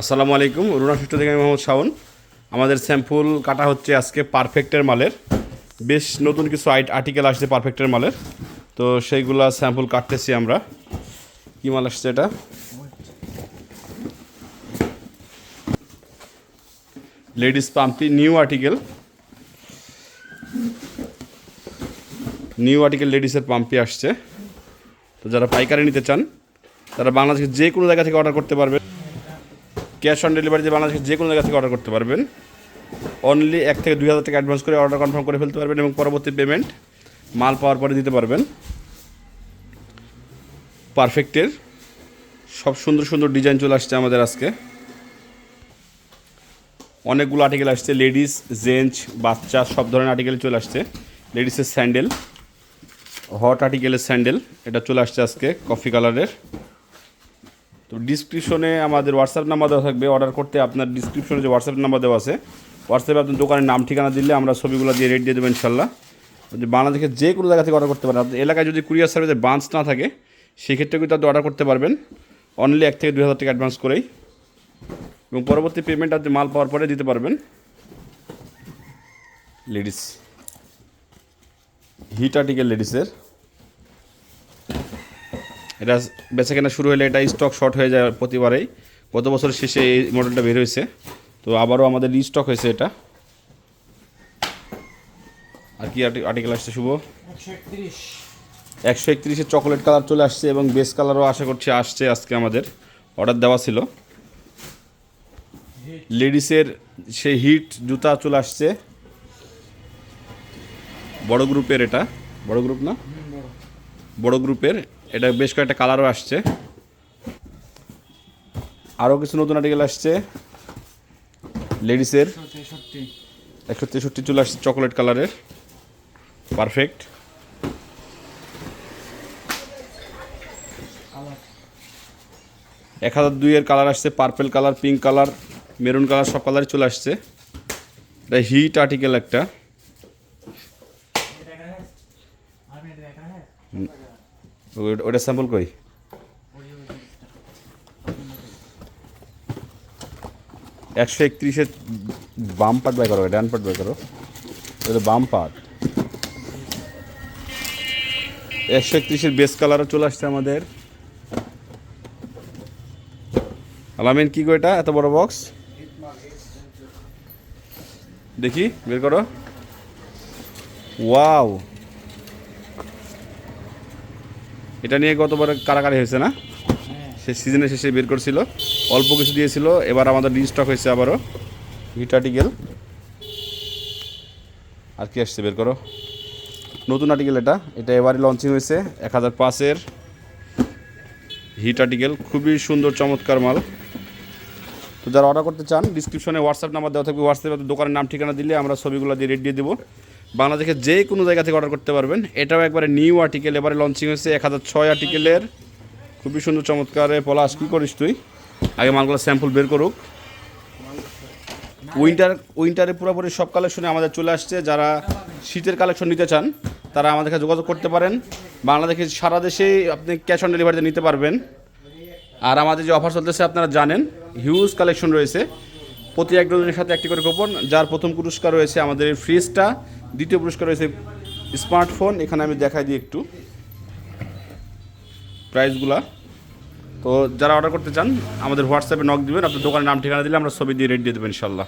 আসসালামু আলাইকুম, রুনা সুষ্ঠ থেকে আমি মোহাম্মদ শাওন। আমাদের স্যাম্পল কাটা হচ্ছে আজকে পারফেক্টের মালের। বেশ নতুন কিছু আর্টিকেল আসছে পারফেক্টের মালের। তো সেইগুলা স্যাম্পল কাটতেছি আমরা। কী মাল আসছে এটা? লেডিস পাম্পি, নিউ আর্টিকেল। নিউ আর্টিকেল লেডিসের পাম্পি আসছে। তো যারা পাইকারি নিতে চান, তারা বাংলাদেশের যে কোনো জায়গা থেকে অর্ডার করতে পারবেন ক্যাশ অন ডেলিভারিতে বাংলাদেশের যে কোনো জায়গা থেকে অর্ডার করতে পারবেন। অনলি এক থেকে দুই হাজার টাকা অ্যাডভান্স করে অর্ডার কনফার্ম করে ফেলতে পারবেন এবং পরবর্তী পেমেন্ট মাল পাওয়ার পরে দিতে পারবেন। পারফেক্টের সব সুন্দর সুন্দর ডিজাইন চলে আসছে আমাদের আজকে। অনেকগুলো আর্টিকেল আসছে লেডিস জেন্টস বাচ্চা, সব ধরনের আর্টিকেল চলে আসছে। লেডিসের স্যান্ডেল হট আর্টিকেলের স্যান্ডেল এটা চলে আসছে আজকে কফি কালারের তো ডিসক্রিপশনে আমাদের হোয়াটসঅ্যাপ নাম্বার দেওয়া থাকবে। অর্ডার করতে আপনার ডিসক্রিপশনে যে হোয়াটসঅ্যাপ নাম্বার দেওয়া আছে হোয়াটসঅ্যাপে আপনার দোকানের নাম, ঠিকানা দিলে আমরা ছবিগুলো দিয়ে রেট দিয়ে দেবো ইনশাল্লাহ। যদি বাংলাদেশের যে কোনো জায়গা থেকে অর্ডার করতে পারেন। আপনার এলাকায় যদি কুরিয়ার সার্ভিসের ব্রাঞ্চ না থাকে, সেক্ষেত্রে কিন্তু আপনি অর্ডার করতে পারবেন। অনলি এক থেকে দুই হাজার টাকা অ্যাডভান্স করেই। এবং পরবর্তী পেমেন্ট আপনি মাল পাওয়ার পরে দিতে পারবেন। লেডিস হিট আর্টিকেল লেডিসের এটা বেচা কেনা শুরু হলে এটা স্টক শর্ট হয়ে যায় প্রতিবারেই। গত বছরের শেষে এই মডেলটা বের হয়েছে। তো আবারও আমাদের রিস্টক হয়েছে এটা। আর কি আর্টিকেল আসছে শুভ? একশো একত্রিশ। চকলেট কালার চলে আসছে এবং বেস কালারও আশা করছি আসছে আজকে আমাদের। অর্ডার দেওয়া ছিল। লেডিসের সেই হিট জুতা চলে আসছে। বড় গ্রুপের এটা। বড় গ্রুপ না? বড় গ্রুপের, এটা বেশ কয়েকটা কালারও আসছে। আরও কিছু নতুন আর্টিকেল আসছে। লেডিসের একশো তেষট্টি চলে আসছে চকলেট কালারের পারফেক্ট এক হাজার দুইয়ের কালার আসছে purple colour pink colour maroon colour সব কালারই চলে আসছে। এটা হিট আর্টিকেল একটা আমি দেখা হ্যাঁ ওই- ওটা স্যাম্পল কই? একশো একত্রিশের বাম পার্ট বাই করো ডান পার্ট বাই করো। এটা বাম পার্ট একশো একত্রিশের বেস কালারও চলে আসছে আমাদের। আলামিন, কি গো এটা? এত বড় বক্স দেখি, বের করো। ওয়াও এটা নিয়ে গতবার কারাকারি হয়েছে না? সে সিজনের শেষে বের করছিল। অল্প কিছু দিয়েছিল, এবার আমাদের রিস্টক হয়েছে আবারও। হিট আর্টিকেল আর কি আসছে বের করো। নতুন আর্টিকেল এটা। এটা এবারই লঞ্চিং হয়েছে, এক হাজার পাঁচের হিট আর্টিকেল খুবই সুন্দর, চমৎকার মাল। তো যারা অর্ডার করতে চান ডিসক্রিপশনে হোয়াটসঅ্যাপ নাম্বার দেওয়া থাকবে। হোয়াটসঅ্যাপে দোকানের নাম, ঠিকানা দিলে আমরা ছবিগুলো দিয়ে রেট দিয়ে দেবো। বাংলাদেশের যে কোনো জায়গা থেকে অর্ডার করতে পারবেন। এটাও একবারে নিউ আর্টিকেল এবারে লঞ্চিং হয়েছে এক হাজার ছয় আর্টিকেলের খুবই সুন্দর, চমৎকার পলাশ, কী করিস তুই? আগে মালগুলো স্যাম্পল বের করুক। উইন্টার উইন্টারে পুরোপুরি সব কালেকশনে আমাদের চলে আসছে। যারা শীতের কালেকশন নিতে চান, তারা আমাদের কাছে যোগাযোগ করতে পারেন। বাংলাদেশের সারা দেশেই আপনি ক্যাশ অন ডেলিভারিতে নিতে পারবেন। আর আমাদের যে অফার চলতেছে, আপনারা জানেন হিউজ কালেকশন রয়েছে। প্রতি এক ডজনের সাথে একটি করে কুপন যার প্রথম পুরস্কার রয়েছে আমাদের ফ্রিজটা দ্বিতীয় পুরস্কার রয়েছে স্মার্টফোন, এখানে আমি দেখাই দিই একটু প্রাইসগুলা। তো যারা অর্ডার করতে চান, আমাদের হোয়াটসঅ্যাপে নক দেবেন, আপনার দোকানের নাম, ঠিকানা দিলে আমরা ছবি দিয়ে রেট দিয়ে দেবেন ইনশাল্লাহ